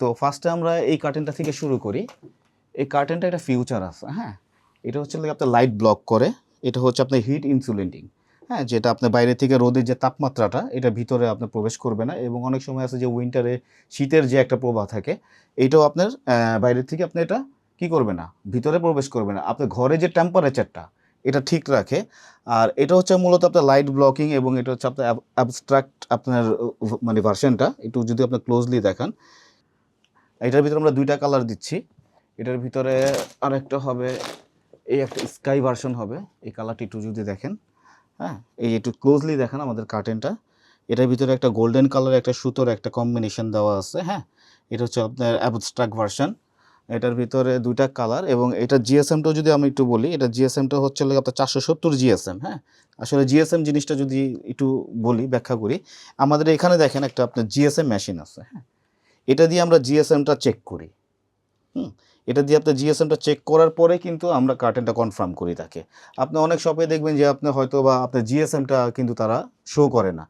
তো ফার্স্টে আমরা এই কার্টেনটা থেকে শুরু করি। এই কার্টেনটা একটা ফিউচার আছে হ্যাঁ? এটা হচ্ছে আপনার লাইট ব্লক করে। এটা হচ্ছে আপনার হিট ইনসুলেটিং হ্যাঁ? যেটা আপনার বাইরে থেকে রোদের যে তাপমাত্রাটা এটা ভিতরে আপনার প্রবেশ করবে না এবং অনেক সময় আছে যে উইন্টারে শীতের যে একটা প্রবাহ থাকে এটাও আপনার আহ, বাইরের থেকে আপনি এটা কি করবে না ভিতরে প্রবেশ করবে না। আপনার ঘরে যে টেম্পারেচারটা এটা ঠিক রাখে। আর এটা হচ্ছে মূলত আপনার লাইট ব্লকিং এবং এটা হচ্ছে আপনার অ্যাবস্ট্রাক্ট আপনার মানে ভার্সনটা একটু যদি আপনি ক্লোজলি দেখান। এটার ভিতরে আমরা দুইটা কালার দিচ্ছি। এটার ভিতরে আরেকটা হবে, এই একটা স্কাই ভার্সন হবে। এই কালারটি একটু যদি দেখেন হ্যাঁ এই একটু ক্লোজলি দেখেন আমাদের কার্টেনটা এটার ভিতরে একটা গোল্ডেন কালার একটা সুতোর একটা কম্বিনেশন দেওয়া আছে হ্যাঁ। এটা হচ্ছে আপনার অ্যাবস্ট্রাক্ট ভার্সন এটার ভিতরে দুইটা কালার এবং এটা জিএসএমটাও যদি আমি একটু বলি, এটা জিএসএমটা হচ্ছে আপনার চারশো সত্তর জিএসএম হ্যাঁ। আসলে জিএসএম জিনিসটা যদি একটু বলি, ব্যাখ্যা করি, আমাদের এখানে দেখেন একটা আপনার জিএসএম মেশিন আছে হ্যাঁ। এটা দিয়ে আমরা জিএসএমটা চেক করি। হুম? এটা দিয়ে আপনার জিএসএমটা চেক করার পরে কিন্তু আমরা কার্টেনটা কনফার্ম করি তাকে। আপনি অনেক শপে দেখবেন যে আপনি হয়তো বা আপনার জিএসএমটা কিন্তু তারা শো করে না।